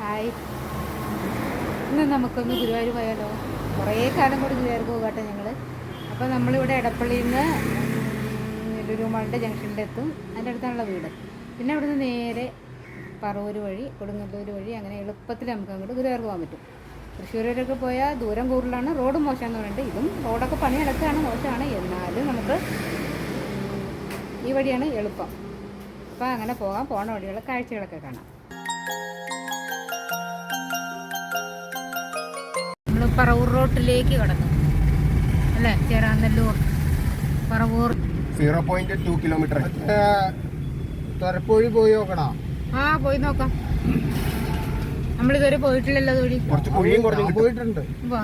Hi ഇന്ന് നമുക്കൊന്ന് ഗുരുവായൂർ പോയാലോ? കുറേ കാലം കൂടി ഗുരുവായൂർ പോകട്ടെ ഞങ്ങൾ അപ്പോൾ നമ്മളിവിടെ എടപ്പള്ളിയിൽ നിന്ന് ലുലുമാളിന്റെ ജംഗ്ഷനിൽ എത്തും. അതിന്റെ അടുത്താണുള്ള വീട്. പിന്നെ അവിടുന്ന് നേരെ പറവൂർ വഴി കൊടുങ്ങല്ലൂർ വഴി അങ്ങനെ എളുപ്പത്തിൽ നമുക്ക് അങ്ങോട്ട് ഗുരുവായൂർ പോകാൻ പറ്റും. തൃശ്ശൂർ വരെയൊക്കെ പോയാൽ ദൂരം കൂടുതലാണ് റോഡ് മോശമെന്ന് പറയുന്നുണ്ട് ഇതും റോഡൊക്കെ പണി നടക്കുകയാണ് മോശമാണ്. എന്നാലും നമുക്ക് ഈ വഴിയാണ് എളുപ്പം. അപ്പോൾ അങ്ങനെ പോകാം പോണ വഴിയുള്ള കാഴ്ചകളൊക്കെ കാണാം. പറവൂർ റോട്ടിലേക്ക് കടന്നു. അല്ലേ? Cheranallur. Paravur. Zero point two kilometre. തുരപ്പൊഴി പോയി നോക്കണോ? ആ പോയി നോക്കാം. നമ്മളിതുവരെ പോയിട്ടില്ലല്ലോ കുറച്ച് കുഴിയും കുറഞ്ഞു പോയിട്ടുണ്ട്.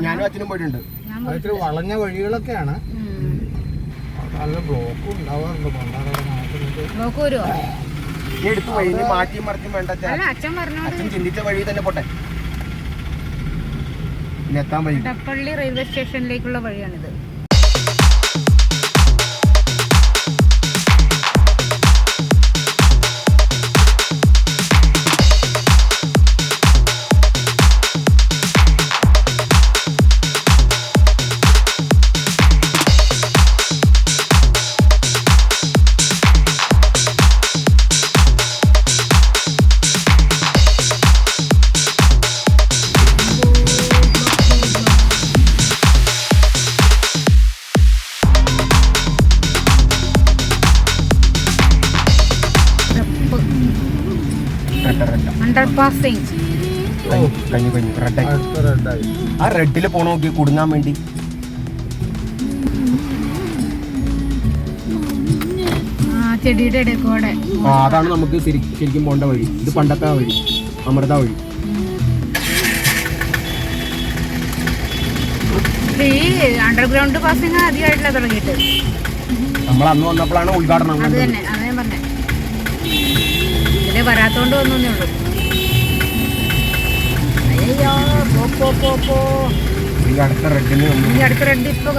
ഞാനും അച്ഛനും പോയിട്ടുണ്ട്. ഇത്തിരി വളഞ്ഞ വഴികളൊക്കെയാണ്. നല്ല ബ്ലോക്കും ഉണ്ടാവാറുണ്ട് വരുമോ വഴി ഇനി മാറ്റിയും മറിച്ചും വേണ്ട അല്ല അച്ഛൻ പറഞ്ഞോണ്ട് അച്ഛൻ ചിന്തിച്ച വഴി തന്നെ പോട്ടെ. ഇനി എത്താൻ വഴി. റെയിൽവേ സ്റ്റേഷനിലേക്കുള്ള വഴിയാണിത്. പാസിംഗ് കഴിഞ്ഞു കഴിഞ്ഞു റെഡായി ആ റെഡിൽ പോണ നോക്കി കുടുങ്ങാൻ വേണ്ടി. ആ ചെടിയുടെ ഇടയിൽ കൂടെ ആ അതാണ് നമുക്ക് ശരി- ശരിക്കും പോണ്ട വഴി. ഇത് പണ്ടത്തെ വഴി. അമൃത വഴി. ഈ അണ്ടർഗ്രൗണ്ട് പാസിംഗ് ആദ്യമായിട്ടില്ല തുടങ്ങിയിട്ട്. നമ്മൾ അന്ന് വന്നപ്പോഴാണ് ഉദ്ഘാടനം അത്. തന്നെ അതേ പറഞ്ഞേ. ഇതിൽ വരാത്തോണ്ട് വന്നേ ഉള്ളൂ. അയ്യോ പോ പോ പോ പോ. ഈ അടുത്ത റെഡിന് ഈ അടുത്ത രണ്ട് ഇപ്പൊ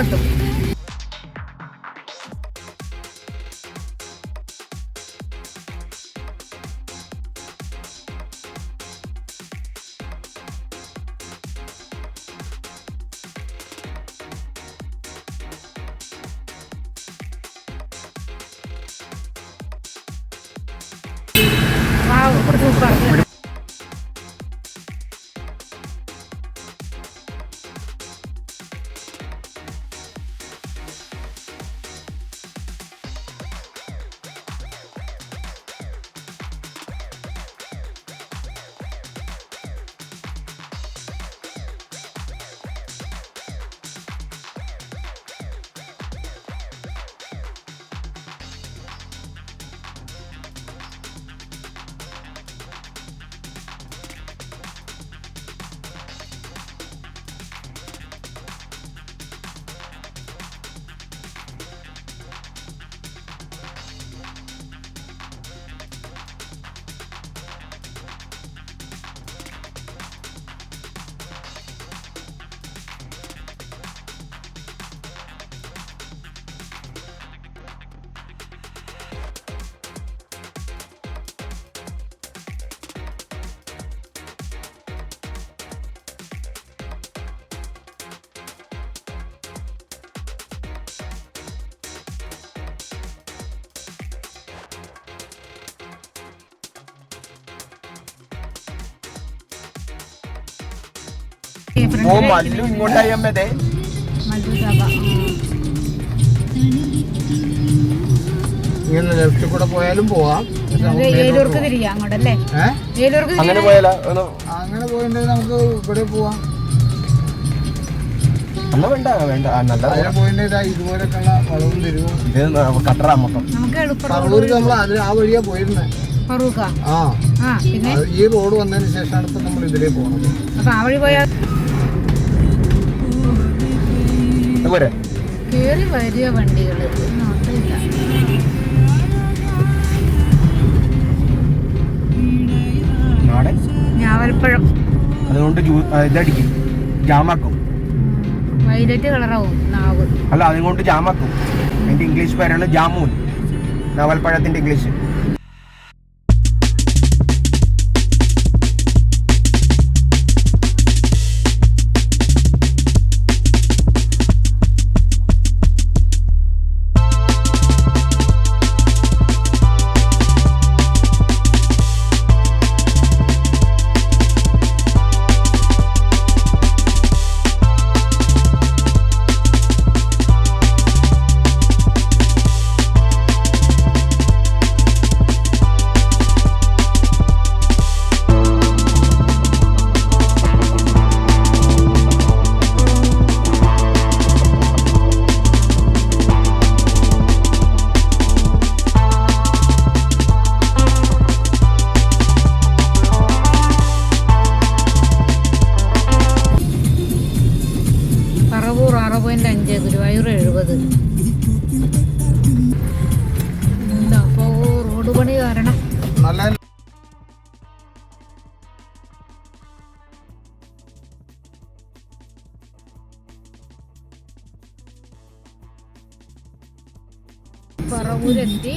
ഓ മല്ലു ഇങ്ങോട്ടായി അമ്മേ മധുസഭ ഇങ്ങനെ ലെഫ്റ്റിൽ കൂടെ പോയാലും പോവാം ഏലൂർക്ക്. തിരിയാം അങ്ങോട്ടല്ലേ? ഏലൂർക്ക് അങ്ങനെ പോയാലോ അങ്ങനെ പോയിട്ടുണ്ടെങ്കിൽ നമുക്ക് ഇവിടെ പോവാം അല്ല വേണ്ട വേണ്ട നല്ല പോയിട്ടുണ്ടെങ്കിൽ ഇതുപോലൊക്കെയുള്ള വളവും തിരിവും ഇത് കട്ടറ മൊത്തം നമുക്ക് എളുപ്പം പറവൂർക്ക് നമ്മൾ ആ വഴിയാ പോയിരുന്നേ ആ ഈ റോഡ് വന്നതിന് ശേഷമാണ് ഇപ്പൊ നമ്മൾ ഇതിലേ പോകുന്നത് അപ്പൊ ആ വഴി പോയാൽ കേറി വരിക ഞാവൽപ്പഴം. അതുകൊണ്ട് ജ്യൂ- ആ, ഇതടിക്കും. ജാമാക്കും. വൈലറ്റ് കളറാവും നാവ്. അല്ല അതുകൊണ്ട് ജാമാക്കും. അതിന്റെ ഇംഗ്ലീഷ് പേരാണ് ജാമൂൻ. നവൽപ്പഴത്തിന്റെ ഇംഗ്ലീഷ്. പറവൂരെത്തി.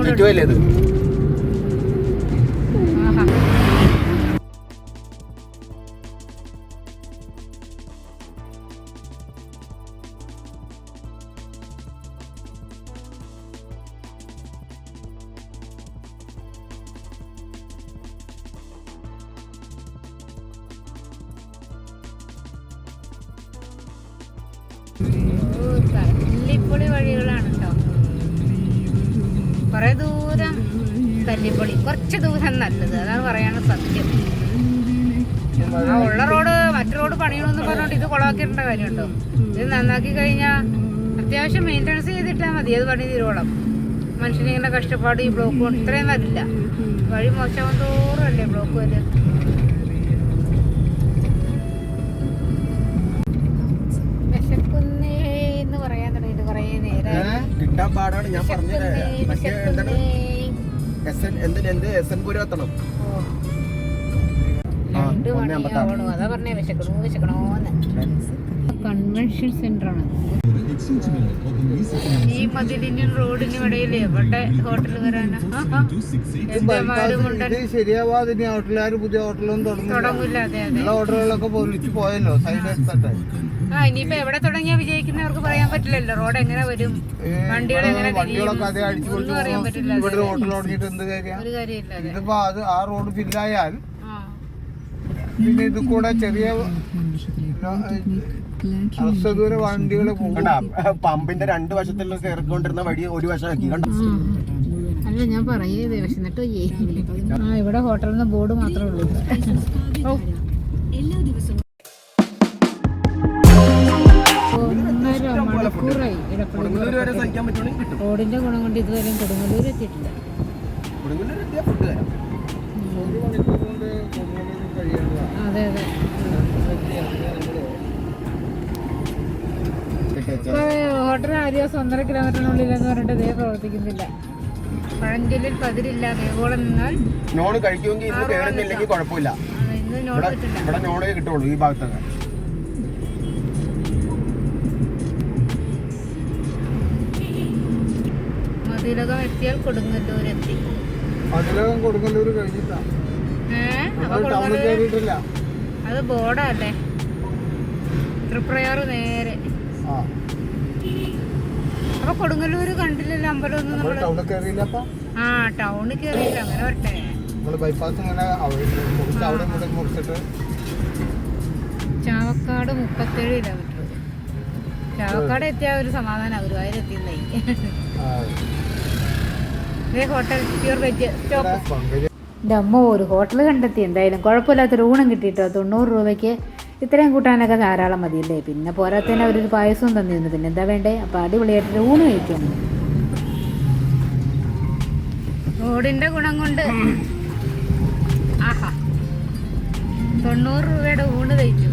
കൊടുങ്ങല്ലൂരിനോട് ചേറ്റുവല്ലേ ഇത് കല്ലിപ്പൊളി കുറച്ച് ദൂരം നല്ലത്. അതാണ് പറയാനുള്ള സത്യം. ആ ഉള്ള റോഡ് മറ്റു റോഡ് പണിയണമെന്ന് പറഞ്ഞോണ്ട് ഇത് കൊളാക്കിയിട്ട കാര്യമുണ്ടോ? ഇത് നന്നാക്കി കഴിഞ്ഞാൽ അത്യാവശ്യം മെയിന്റനൻസ് ചെയ്തിട്ടാൽ മതി. അത് പണി തീരോളം മനുഷ്യനിങ്ങനെ കഷ്ടപ്പാട് ഈ ബ്ലോക്ക് കൊണ്ട് ഇത്രയും വരില്ല. വഴി മോശമാകും തോറും അല്ലേ ബ്ലോക്ക് വരെ വിശക്കുന്നേ എന്ന് പറയാൻ തുടങ്ങിയിട്ട് കുറേ നേരം കിട്ടാൻ പാടാണ്. ഞാൻ പറഞ്ഞത് എസ് എൻ എന്തിന് എന്ത് എസ് എൻ പുരം എത്തണം? ആ, രണ്ട് ഒന്നേ അമ്പത്താറ്. മണിയാവണു അതാ പറഞ്ഞേ വിശക്കണോ വിശക്കണോന്ന്. കൺവെൻഷൻ സെന്റർ ആണ്. ഈ മതിലിനും റോഡിനും ഇടയിൽ എവിടെ ഹോട്ടൽ വരാനാ? എന്തമാരും ഉണ്ട് ഇത് ശരിയാവാതെ ഇനി ഹോട്ടലുകാർ പുതിയ ഹോട്ടലൊന്നും തുടങ്ങില്ല അതെ അതെ. എല്ലാ ഹോട്ടലുകളൊക്കെ പോലീസ് പോയല്ലോ. സൈഡ് എടുത്തിട്ട് ആ ഇനിയിപ്പോ എവിടെ തുടങ്ങിയാ വിജയിക്കുന്നവർക്ക് പറയാൻ പറ്റില്ലല്ലോ. റോഡ് എങ്ങനെ വരും? വണ്ടികൾ എങ്ങനെ വണ്ടികളൊക്കെ അതേ അടിച്ചു ഒന്നും അറിയാൻ പറ്റില്ല ഇവിടെ ഒരു തുടങ്ങിയിട്ട് എന്ത് കാര്യം? ഒരു കാര്യമില്ല അതെ ഇതിപ്പോ അത് ആ റോഡ് ഫില്ലായാൽ ആ. പിന്നെ ഇത് കൂടെ ചെറിയ അറസ്തദൂര വണ്ടികൾ പോകും. കണ്ടാ പമ്പിന്റെ രണ്ട് വശത്തുള്ള കയറിക്കൊണ്ടിരുന്ന വഴി ഒരു വശമാക്കി കണ്ടോ? അല്ല ഞാൻ പറയേ വിശന്നിട്ട്? ആ ഇവിടെ ഹോട്ടലിൽ നിന്ന് ബോർഡ് മാത്രമേ ഉള്ളൂ. ഓ. ഒന്നര കൊടുങ്ങല്ലൂർ വരെ സഹിക്കാൻ പറ്റുവാണെങ്കിൽ കിട്ടും. റോഡിന്റെ ഗുണം കൊണ്ട് ഇതുവരെയും കൊടുങ്ങല്ലൂർ എത്തിയിട്ടില്ല. കൊടുങ്ങല്ലൂർ എത്തിയാൽ ഫുഡ് തരാം അതെ അതെ. ഹോട്ടൽ ആര്യാസ് ഒന്നര കിലോമീറ്ററിനുള്ളിൽ എന്ന് പറഞ്ഞിട്ട് ഇതേ പ്രവർത്തിക്കുന്നില്ല. പഴഞ്ചൊല്ലിൽ പതിരില്ല വേഗോളം നിന്നാൽ നോട് കഴിക്കുമെങ്കിൽ ഇന്ന് കുഴപ്പമില്ല. ഇവിടെ കിട്ടില്ല. കിട്ടുള്ളൂ ഈ ഭാഗത്തൊക്കെ. മതിലകം എത്തിയാൽ കൊടുങ്ങല്ലൂർ എത്തി അതിലകം കൊടുങ്ങല്ലൂർ കഴിഞ്ഞിട്ടാ അത് ബോർഡല്ലേ? തൃപ്രയാറ് നേരെ. അപ്പൊ കൊടുങ്ങല്ലൂര് കണ്ടില്ലല്ലോ അമ്പലമൊന്നും നമ്മൾ കയറിയില്ലപ്പ ആ ടൗണിൽ കയറിയില്ല. അങ്ങനെ വരട്ടെ. ചാവക്കാട് മുപ്പത്തേഴ് കിലോമീറ്റർ. ചാവക്കാട് എത്തിയ ഒരു സമാധാനം. Guruvayur hotel pure veg stop ഒരു ഹോട്ടൽ കണ്ടെത്തി. എന്തായാലും കുഴപ്പമില്ലാത്തൊരു ഊണം കിട്ടിയിട്ടോ? തൊണ്ണൂറ് രൂപയ്ക്ക് ഇത്രയും കൂട്ടാനൊക്കെ ധാരാളം മതിയല്ലേ? പിന്നെ പോരാത്തന്നെ അവരൊരു പായസവും തന്നിരുന്നു പിന്നെ എന്താ വേണ്ടേ? അപ്പോൾ അടിപൊളിയായിട്ടൊരു ഊണ് കഴിക്കാം. റോഡിന്റെ ഗുണം കൊണ്ട് ആഹാ. തൊണ്ണൂറ് രൂപയുടെ ഊണ് കഴിച്ചു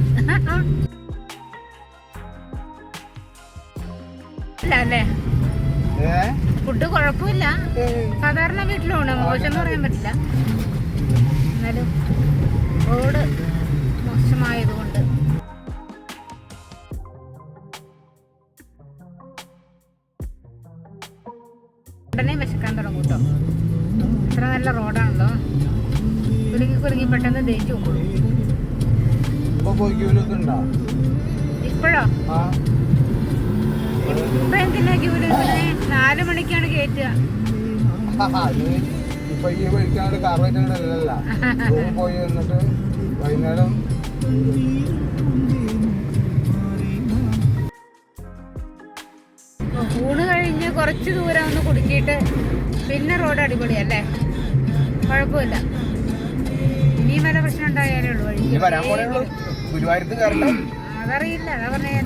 അല്ലേ? ഫുഡ് കുഴപ്പമില്ല. സാധാരണ വീട്ടിലാണ് മോശം എന്ന് പറയാൻ പറ്റില്ല. എന്നാലും റോഡ് മോശമായതുകൊണ്ട്. ഉടനെ വിശക്കാൻ തുടങ്ങും കേട്ടോ ഇത്ര നല്ല റോഡാണല്ലോ. കുലുങ്ങി കുലുങ്ങി പെട്ടെന്ന് ദഹിച്ചു പോകും ഇപ്പൊ ഇപ്പോഴോ? ഇപ്പൊ എന്തിനാ നാല് മണിക്കാണ് കയറ്റുക ഇപ്പൊ ഈ പോയി എന്നിട്ട് വൈകുന്നേരം ഊണ് കഴിഞ്ഞ് കുറച്ച് ദൂരം ഒന്ന് കുടുക്കിയിട്ട് പിന്നെ റോഡ് അടിപൊളിയല്ലേ? കുഴപ്പമില്ല. ഇനിയും വല്ല പ്രശ്നം ഉണ്ടായാലേ ഉള്ളൂ അതറിയില്ല. അതാ പറഞ്ഞ.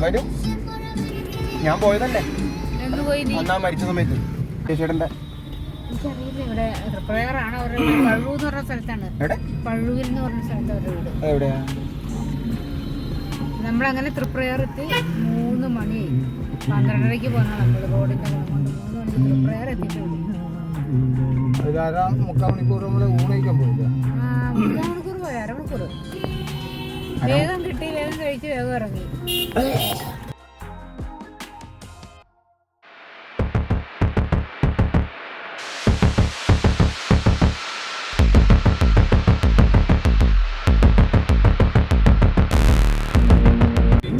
വരും ഞാൻ പോയതല്ലേ? അന്നാ മരിച്ച സമയത്ത്. ചേച്ചിയുടെ നമ്മളങ്ങനെ തൃപ്രയർ എത്തി മൂന്ന് മണി പന്ത്രണ്ടരയ്ക്ക് പോകണം നമ്മൾ റോഡിന്റെ മൂന്ന് മണിക്ക് തൃപ്രയാർ മുക്കാൽ മണിക്കൂർ നമ്മൾ ഊണയിക്കാൻ പോയില്ല ആ, മുക്കാൽ മണിക്കൂർ പോയി അരമണിക്കൂർ. വേഗം കിട്ടി വേഗം കഴിച്ച് വേഗം ഇറങ്ങി.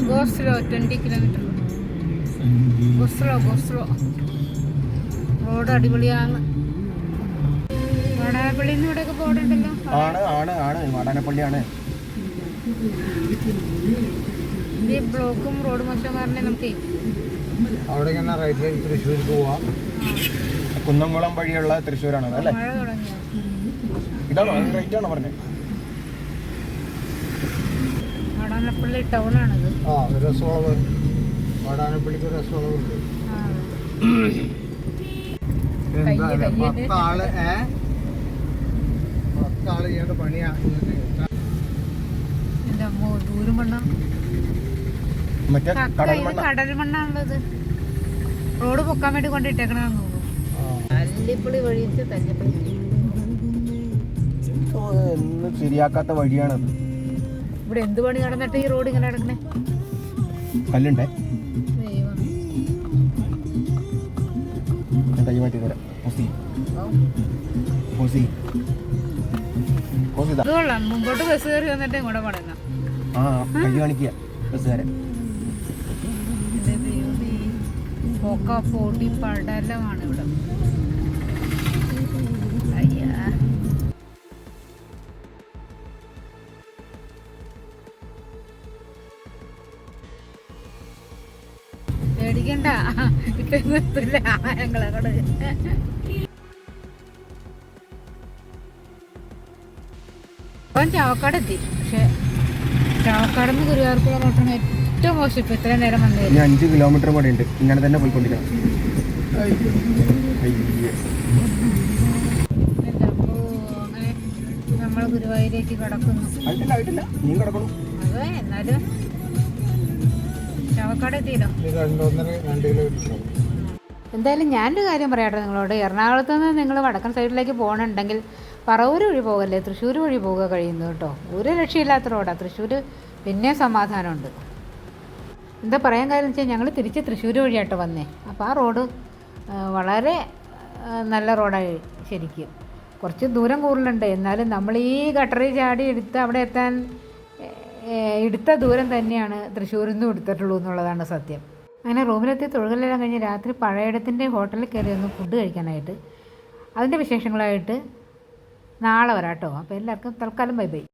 Go slow twenty kilometre go slow go slow road അടിപൊളിയാണ്. വടാപള്ളിയിൽ നിന്ന് ഇവിടെയൊക്കെ പോകണ്ടല്ലോ. ആണ് ആണ് ആണ്. വാടാനപ്പള്ളിയാണ് ഈ ബ്ലോക്കും റോഡ് മോശം കാരണം നമുക്ക് അവിടെ ഇങ്ങനെ റൈറ്റ് സൈഡ് തൃശ്ശൂർക്ക് പോവാം. കുന്നംകുളം വഴിയുള്ള തൃശ്ശൂരാണ് അല്ലേ? മഴ ഇതാണോ റൈറ്റ് ആണോ പറഞ്ഞത് വടാനപ്പള്ളി ടൗണാണിത് ആ രസമുളവ് വാടാനപ്പള്ളിക്ക് ഏ? ചെയ്യേണ്ട ഇങ്ങക്ക്. എന്റെ ദൂരം മണ്ണ മറ്റേ റോഡ് പൊക്കാൻ വേണ്ടി കൊണ്ടിട്ടേക്കണെന്ന് തോന്നുന്നു. വഴിയിട്ട് ശരിയാക്കാത്ത വഴിയാണ് ഇവിടെ എന്ത് പണി നടന്നിട്ട് ഈ റോഡ് ഇങ്ങനെ കിടക്കണേ കല്ലുണ്ടേ? മാറ്റി തരാം. മുമ്പോട്ട് ബസ് കയറി വന്നിട്ട് ഇങ്ങോട്ട് പടങ്ങ ആ കൈ കാണിക്കുക. ബസ്സുകാരൻ. കൊക്ക പൊടി പടലമാണ് ഇവിടെ. പേടിക്കണ്ട. ഇപ്പൊ ചാവക്കാട് എത്തി പക്ഷെ ചാവക്കാട് നിന്ന് ഗുരുവായൂർക്കുള്ള റോട്ടാണ് ഏറ്റവും മോശം ഇപ്പൊ ഇത്രയും നേരം വന്നത് ഇനി അഞ്ച് കിലോമീറ്റർ കൂടെ ഉണ്ട്. ഇങ്ങനെ തന്നെ പോയിക്കൊണ്ടിരിക്കണം. അയ്യേ. എന്റെ അപ്പോ അങ്ങനെ നമ്മൾ ഗുരുവായൂരേക്ക് കിടക്കുന്നു. ആയിട്ടില്ല ആയിട്ടില്ല. നീ കിടക്കണം? അതെ എന്നാലും ചാവക്കാട് എത്തിയല്ലോ. ഇത് രണ്ടൊന്നര രണ്ട് കിലോമീറ്റർ. എന്തായാലും ഞാനൊരു കാര്യം പറയാട്ടോ നിങ്ങളോട്. എറണാകുളത്ത് നിന്ന് നിങ്ങൾ വടക്കൻ സൈഡിലേക്ക് പോകണമെന്നുണ്ടെങ്കിൽ പറവൂർ വഴി പോകല്ലേ? തൃശ്ശൂർ വഴി പോവുക കഴിയുന്നു കേട്ടോ. ഒരു രക്ഷയില്ലാത്ത റോഡാണ് തൃശ്ശൂർ പിന്നെ സമാധാനമുണ്ട്. എന്താ പറയാൻ കാര്യം വെച്ചാൽ ഞങ്ങൾ തിരിച്ച് തൃശ്ശൂർ വഴിയായിട്ട് വന്നേ. അപ്പോൾ ആ റോഡ് വളരെ നല്ല റോഡായി ശരിക്കും. കുറച്ച് ദൂരം കൂടുതലുണ്ട് എന്നാലും നമ്മൾ ഈ ഗട്ടറിൽ ചാടി എടുത്ത് അവിടെ എത്താൻ എടുത്ത ദൂരം തന്നെയാണ് തൃശ്ശൂരിൽ നിന്നും എടുത്തിട്ടുള്ളൂ എന്നുള്ളതാണ് സത്യം. അങ്ങനെ റൂമിലെത്തി തൊഴുകലെല്ലാം കഴിഞ്ഞ് രാത്രി പഴയടത്തിന്റെ ഹോട്ടലിൽ കയറി ഒന്ന് ഫുഡ് കഴിക്കാനായിട്ട്. അതിന്റെ വിശേഷങ്ങളായിട്ട് നാളെ വരാട്ടോ. അപ്പോൾ എല്ലാവർക്കും തൽക്കാലം ബൈ ബൈ.